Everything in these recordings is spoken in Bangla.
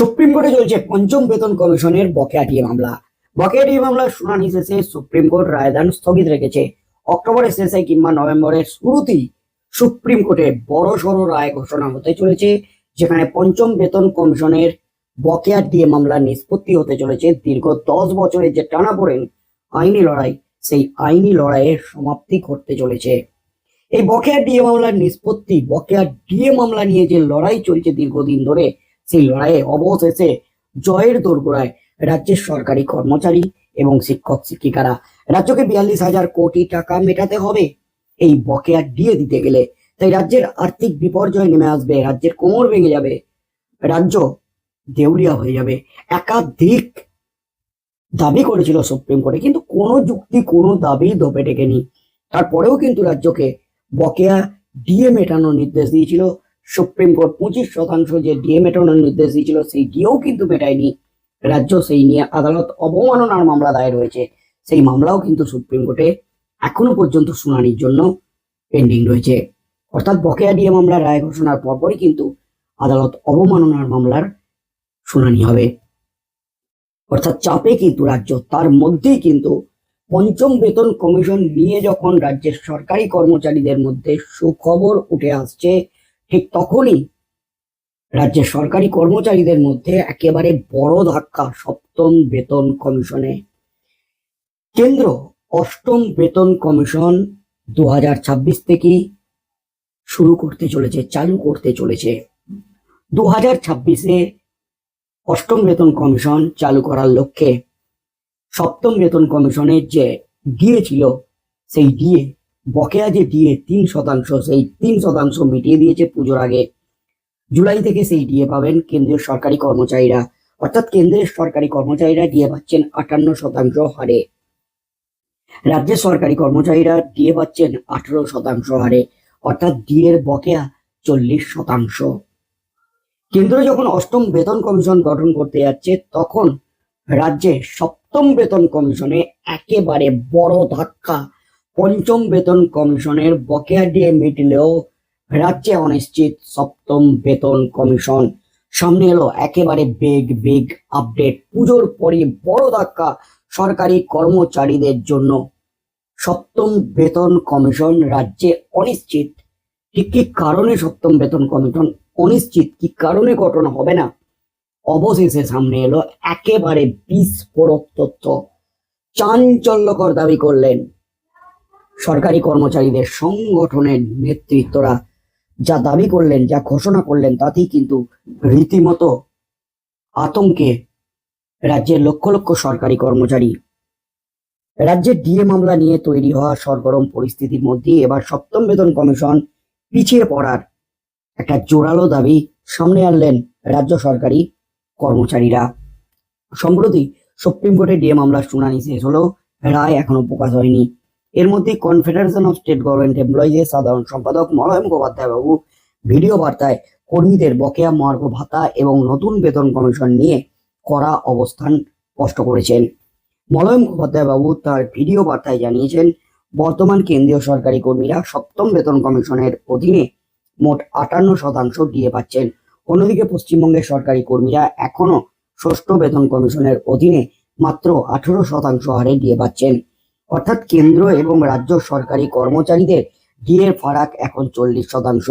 সুপ্রিম কোর্টে চলছে পঞ্চম বেতন কমিশনের বকেয়া ডিএ মামলা। বকেয়া ডিএ মামলার শুনানি শেষে সুপ্রিম কোর্ট রায়দান স্থগিত রেখেছে। অক্টোবরের শেষে কিংবা নভেম্বরের শুরুতেই সুপ্রিম কোর্টে বড় সড় রায় ঘোষণা হতে চলেছে, যেখানে পঞ্চম বেতন কমিশনের বকেয়া ডিএ মামলার নিষ্পত্তি হতে চলেছে। দীর্ঘ দশ বছরের যে টানা পড়েন আইনি লড়াই, সেই আইনি লড়াইয়ের সমাপ্তি ঘটতে চলেছে। এই বকেয়া ডিএ মামলার নিষ্পত্তি বকেয়া ডিএ মামলা নিয়ে যে লড়াই চলছে দীর্ঘদিন ধরে সেই লড়াইয়ে অবশেষে জয়ের দোরগোড়ায় রাজ্যের সরকারি কর্মচারী এবং শিক্ষক শিক্ষিকারা রাজ্যকে বিয়াল্লিশ হাজার কোটি টাকা মেটাতে হবে। এই বকেয়া দিয়ে দিতে গেলে তাই রাজ্যের আর্থিক বিপর্যয় নেমে আসবে, রাজ্যের কোমর ভেঙে যাবে, রাজ্য দেউলিয়া হয়ে যাবে। একাধিক দাবি করেছিল সুপ্রিম কোর্টে, কিন্তু কোনো যুক্তি, কোনো দাবি ধোপে টেকেনি। তারপরেও কিন্তু রাজ্যকে বকেয়া ডিএ মেটানোর নির্দেশ দিয়েছিল সুপ্রিম কোর্ট পঁচিশ শতাংশ যে ডিএ মেটানোর নির্দেশ দিয়েছিল, সেই ডিএও কিন্তু মেটায়নি। রাজ্য সেই নিয়ে আদালত অবমাননার মামলা দায়ের হয়েছে। সেই মামলাও কিন্তু সুপ্রিম কোর্টে এখনও পর্যন্ত শুনানির জন্য পেন্ডিং রয়েছে। অর্থাৎ বকেয়া ডিএ মামলার রায় ঘোষণার পরপরই কিন্তু আদালত অবমাননার মামলার শুনানি হবে। অর্থাৎ চাপে কিন্তু রাজ্য, তার মধ্যেই কিন্তু পঞ্চম বেতন কমিশন নিয়ে যখন রাজ্যের সরকারি কর্মচারীদের মধ্যে সুখবর উঠে আসছে ঠিক তখনই রাজ্যের সরকারি কর্মচারীদের মধ্যে একেবারে বড় ধাক্কা সপ্তম বেতন কমিশনে। কেন্দ্র অষ্টম বেতন কমিশন দু হাজার ছাব্বিশ থেকেই শুরু করতে চলেছে, চালু করতে চলেছে। দু হাজার ছাব্বিশে অষ্টম বেতন কমিশন চালু করার লক্ষ্যে সপ্তম বেতন কমিশনের যে ডিএ ছিল, সেই ডিএ বকেয়া যে ডিএ তিন শতাংশ, সেই তিন শতাংশ মিটিয়ে দিয়েছে পুজোর আগে। জুলাই থেকে সেই ডিএ পাবেন কেন্দ্রীয় সরকারি কর্মচারীরা। অর্থাৎ কেন্দ্রের সরকারি কর্মচারীরা ডিএ পাচ্ছেন আটান্ন শতাংশ হারে। রাজ্যের সরকারি কর্মচারীরা ডিএ পাচ্ছেন আঠারো শতাংশ হারে। অর্থাৎ ডিএর বকেয়া চল্লিশ শতাংশ। কেন্দ্র যখন অষ্টম বেতন কমিশন গঠন করতে যাচ্ছে, তখন রাজ্যে সপ্তম বেতন কমিশনে একেবারে বড় ধাক্কা পঞ্চম বেতন কমিশনের বকেয়া ডিএ মিটলেও রাজ্যে অনিশ্চিত সপ্তম বেতন কমিশন। সামনে এলো একেবারে বেগ বেগ আপডেট। পুজোর পরে বড় ধাক্কা সরকারি কর্মচারীদের জন্য। সপ্তম বেতন কমিশন রাজ্যে অনিশ্চিত। ঠিক কি কারণে সপ্তম বেতন কমিশন অনিশ্চিত? কি কারণে গঠন হবে না? অবশেষে সামনে এলো একেবারে বিস্ফোরক তথ্য। চাঞ্চল্যকর দাবি করলেন সরকারি কর্মচারীদের সংগঠনের নেতৃত্বরা যা দাবি করলেন, যা ঘোষণা করলেন, তাতেই কিন্তু রীতিমতো আতঙ্কে রাজ্যের লক্ষ লক্ষ সরকারি কর্মচারী, রাজ্যের ডিএ মামলা নিয়ে তৈরি হওয়া সরগরম পরিস্থিতির মধ্যে এবার সপ্তম বেতন কমিশন পিছিয়ে পড়ার একটা জোরালো দাবি সামনে আনলেন রাজ্য সরকারি কর্মচারীরা। সম্প্রতি সুপ্রিম কোর্টে ডিএ মামলার শুনানি শেষ হলেও রায় এখনও প্রকাশ হয়নি। এর মধ্যে কনফেডারেশন অফ স্টেট গভর্নমেন্ট এমপ্লয়িজের সাধারণ সম্পাদক মলয় মুখোপাধ্যায় বাবু ভিডিও বার্তায় কর্মীদের বকেয়া মার্গ ভাতা এবং নতুন বেতন কমিশন নিয়ে করা অবস্থান স্পষ্ট করেছেন। মলয় মুখোপাধ্যায় বাবু তার ভিডিও বার্তায় জানিয়েছেন, বর্তমান কেন্দ্রীয় সরকারি কর্মীরা সপ্তম বেতন কমিশনের অধীনে মোট আটান্ন শতাংশ দিয়ে পাচ্ছেন। অন্যদিকে পশ্চিমবঙ্গের সরকারি কর্মীরা এখনও ষষ্ঠ বেতন কমিশনের অধীনে মাত্র আঠারো শতাংশ হারে দিয়ে পাচ্ছেন। অর্থাৎ কেন্দ্র এবং রাজ্য সরকারি কর্মচারীদের ডিএর ফারাক এখন চল্লিশ শতাংশ।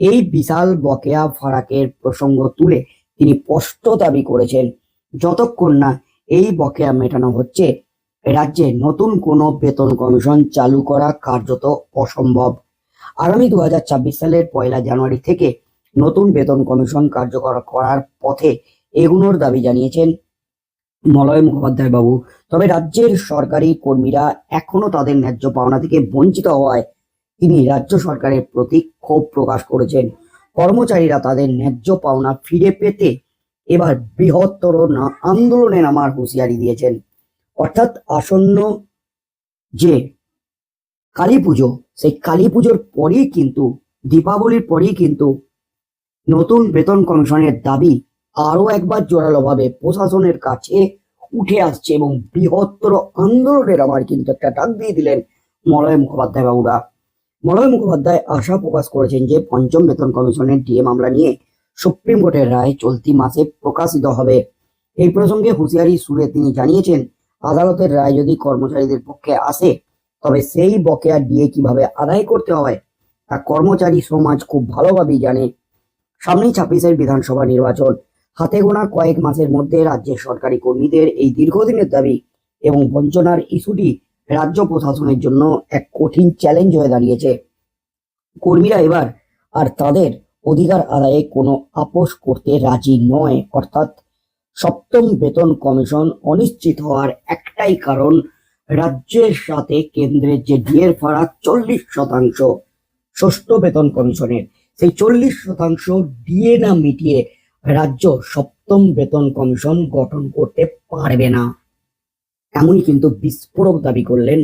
এই বিশাল বকেয়া ফারাকের প্রসঙ্গ তুলে তিনি স্পষ্ট দাবি করেছেন, যতক্ষণ না এই বকেয়া মেটানো হচ্ছে, রাজ্যে নতুন কোনো বেতন কমিশন চালু করা কার্যত অসম্ভব। আগামী দু সালের পয়লা জানুয়ারি থেকে নতুন বেতন কমিশন কার্যকর করার পথে এগুনোর দাবি জানিয়েছেন মলয় মুখোপাধ্যায় বাবু। তবে রাজ্যের সরকারি কর্মীরা এখনও তাদের ন্যায্য পাওনা থেকে বঞ্চিত হওয়ায় তিনি রাজ্য সরকারের প্রতি ক্ষোভ প্রকাশ করেছেন। কর্মচারীরা তাদের ন্যায্য পাওনা ফিরে পেতে এবার বৃহত্তর আন্দোলনে নামার হুঁশিয়ারি দিয়েছেন। অর্থাৎ আসন্ন যে কালী পুজো, সেই কালী পুজোর পরেই কিন্তু, দীপাবলির পরেই কিন্তু নতুন বেতন কমিশনের দাবি আরও একবার জোরালোভাবে প্রশাসনের কাছে উঠে আসছে এবং বৃহত্তর আন্দোলনের আমার কিন্তু একটা ডাক দিয়ে দিলেন মলয় মুখোপাধ্যায় বাবুরা। মলয় মুখোপাধ্যায় আশা প্রকাশ করেছেন যে পঞ্চম বেতন কমিশনের ডিএ মামলা নিয়ে সুপ্রিম কোর্টের রায় চলতি মাসে প্রকাশিত হবে। এই প্রসঙ্গে হুঁশিয়ারি সুরে তিনি জানিয়েছেন, আদালতের রায় যদি কর্মচারীদের পক্ষে আসে, তবে সেই বকেয়া দিয়ে কীভাবে আদায় করতে হয়, তা কর্মচারী সমাজ খুব ভালোভাবেই জানে। সামনেই ছাব্বিশের বিধানসভা নির্বাচন। হাতে গোনা কয়েক মাসের মধ্যে রাজ্যের সরকারি কর্মীদের এই দীর্ঘদিনের দাবি এবং বঞ্চনার ইস্যুটি রাজ্য প্রশাসনের জন্য এক কঠিন চ্যালেঞ্জ হয়ে দাঁড়িয়েছে। কর্মীরা এবার আর তাদের অধিকার আদায়ে কোনো আপোষ করতে রাজি নয়। অর্থাৎ সপ্তম বেতন কমিশন অনিশ্চিত হওয়ার একটাই কারণ রাজ্যের সাথে কেন্দ্রের যে ডিএর ফারাক চল্লিশ শতাংশ, ষষ্ঠ বেতন কমিশনের, সেই চল্লিশ শতাংশ ডিএ না মিটিয়ে রাজ্য সপ্তম বেতন কমিশন গঠন করতে পারবে না। এমনই কিন্তু বিস্ফোরক দাবি করলেন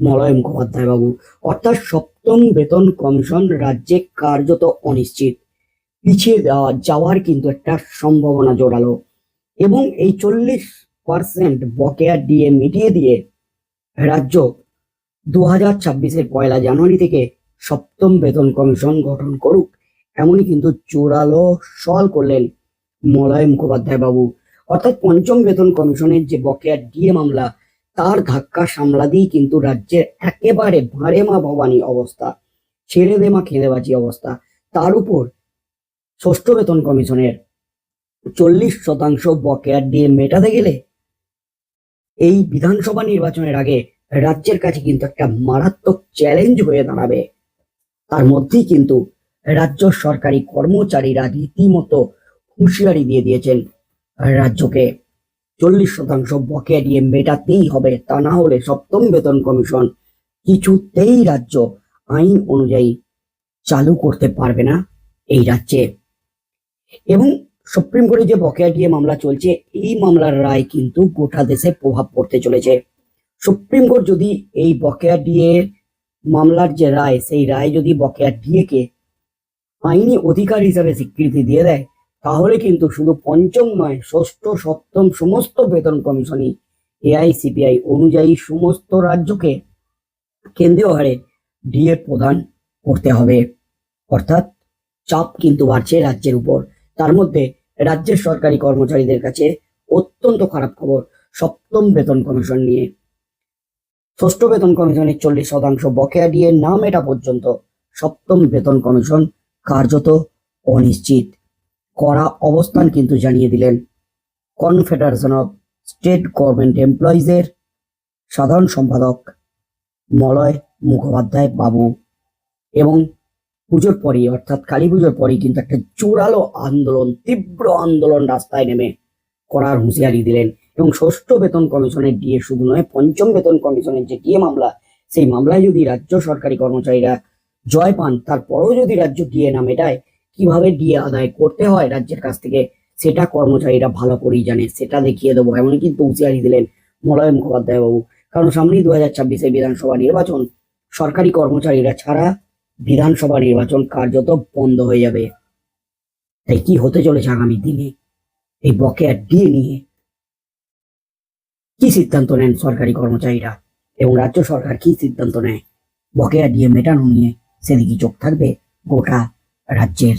মলয় মুখোপাধ্যায় বাবু অর্থাৎ সপ্তম বেতন কমিশন রাজ্যে কার্যত অনিশ্চিত। পিছিয়ে দেওয়া যাওয়ার কিন্তু একটা সম্ভাবনা জোরালো। এবং এই চল্লিশ পার্সেন্ট বকেয়া দিয়ে মিটিয়ে দিয়ে রাজ্য দু হাজার ছাব্বিশের পয়লা জানুয়ারি থেকে সপ্তম বেতন কমিশন গঠন করুক, এমনই কিন্তু জোরালো সওয়াল করলেন মলয় মুখোপাধ্যায় বাবু। অর্থাৎ পঞ্চম বেতন কমিশনের যে বকেয়া ডিএ মামলা, তার ধাক্কা সামলাতেই কিন্তু রাজ্যের একেবারে ভাঁড়ে মা ভবানী অবস্থা, ছেড়ে দে মা খেঁদেবাজি অবস্থা। তার উপর ষষ্ঠ বেতন কমিশনের চল্লিশ শতাংশ বকেয়া ডিএ মেটাতে গেলে এই বিধানসভা নির্বাচনের আগে রাজ্যের কাছে কিন্তু একটা মারাত্মক চ্যালেঞ্জ হয়ে দাঁড়াবে। তার মধ্যেই কিন্তু রাজ্য সরকারি কর্মচারীরা রীতিমতো হুঁশিয়ারি দিয়ে দিয়েছেন রাজ্যকে। চল্লিশ শতাংশ বকেয়া দিয়ে মেটাতেই হবে, তা না হলে সপ্তম বেতন কমিশন কিছুতেই রাজ্য আইন অনুযায়ী চালু করতে পারবে না এই রাজ্যে। এবং সুপ্রিম কোর্টে যে বকেয়া দিয়ে মামলা চলছে, এই মামলার রায় কিন্তু গোটা দেশে প্রভাব পড়তে চলেছে। সুপ্রিম কোর্ট যদি এই বকেয়া দিয়ে মামলার যে রায়, সেই রায় যদি বকেয়া ডিএকে আইনি অধিকার হিসাবে স্বীকৃতি দিয়ে দেয় তাহলে কিন্তু শুধু পঞ্চম নয়, ষষ্ঠ, সপ্তম সমস্ত বেতন কমিশনই এআইসিপিআই অনুযায়ী সমস্ত রাজ্যকে কেন্দ্রীয় হারে ডিএ প্রদান করতে হবে। অর্থাৎ চাপ কিন্তু বাড়ছে রাজ্যের উপর। তার মধ্যে রাজ্যের সরকারি কর্মচারীদের কাছে অত্যন্ত খারাপ খবর, সপ্তম বেতন কমিশন নিয়ে। ষষ্ঠ বেতন কমিশনের চল্লিশ শতাংশ বকেয়া দিয়ে না মেটা পর্যন্ত সপ্তম বেতন কমিশন কার্যত অনিশ্চিত। কড়া অবস্থান কিন্তু জানিয়ে দিলেন কনফেডারেশন অফ স্টেট গভর্নমেন্ট এমপ্লয়িজের সাধারণ সম্পাদক মলয় মুখোপাধ্যায় বাবু। এবং পুজোর পরই, অর্থাৎ কালী পুজোর পরই কিন্তু একটা জোরালো আন্দোলন, তীব্র আন্দোলন রাস্তায় নেমে করার হুঁশিয়ারি দিলেন। এবং ষষ্ঠ বেতন কমিশনের ডিএ শুধু নয়, পঞ্চম বেতন কমিশনের যে ডিএ মামলা, সেই মামলায় যদি রাজ্য সরকারি কর্মচারীরা জয় পান, তারপরেও যদি রাজ্য ডিএ না মেটায় কীভাবে ডিএ আদায় করতে হয় রাজ্যের কাছ থেকে, সেটা কর্মচারীরা ভালো করেই জানে, সেটা দেখিয়ে দেবো। এমন কিন্তু হুঁশিয়ারি দিলেন মলয় মুখোপাধ্যায় বাবু কারণ সামনেই দু হাজার ছাব্বিশে বিধানসভা নির্বাচন, সরকারি কর্মচারীরা ছাড়া বিধানসভা নির্বাচন কার্যত বন্ধ হয়ে যাবে। তাই কি হতে চলেছে আগামী দিনে? এই বকেয়া ডিএ নিয়ে কি সিদ্ধান্ত নেন সরকারি কর্মচারীরা? এবং রাজ্য সরকার কি সিদ্ধান্ত নেয়? বকেয়া ডিএ মেটানো নিয়ে সেদিকে চোখ থাকবে গোটা রাজ্যের